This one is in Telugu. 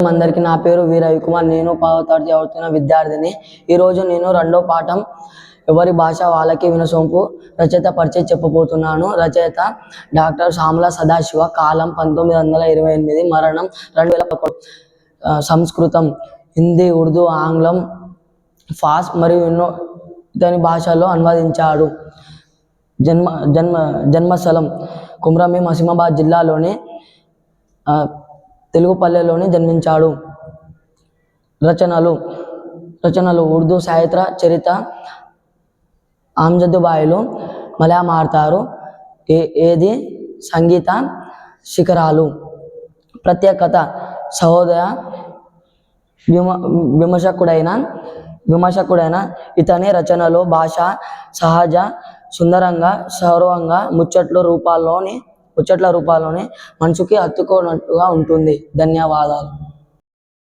అందరికీ నా పేరు వీరవి రవికుమార్. నేను పావతాడు చదువుతున్న విద్యార్థిని. ఈరోజు నేను రెండో పాఠం ఎవరి భాష వాళ్ళకి వినసొంపు రచయిత పరిచయం చెప్పబోతున్నాను. రచయిత డాక్టర్ సామల సదాశివ కాలం పంతొమ్మిది వందల ఇరవై ఎనిమిది మరణం రెండు వేల సంస్కృతం హిందీ ఉర్దూ ఆంగ్లం ఫాస్ మరియు ఎన్నో ఇతని భాషల్లో అనువదించాడు. జన్మ జన్మ జన్మస్థలం కుమ్రమీం అసిమాబాద్ జిల్లాలోని తెలుగు పల్లెలోనే జన్మించాడు. రచనలు రచనలు ఉర్దూ సాహిత్య చరిత ఆమ్జద్దుబాయిలు మలయామార్తారు ఏ ఏది? సంగీత శిఖరాలు. ప్రత్యేకత సహోదయ విమ విమర్శకుడైన విమర్శకుడైన ఇతని రచనలు భాష సహజ సుందరంగా సౌరవంగా ముచ్చట్లు రూపాల్లోని ముచ్చట్ల రూపాల్లోనే మనసుకి హత్తుకున్నట్టుగా ఉంటుంది. ధన్యవాదాలు.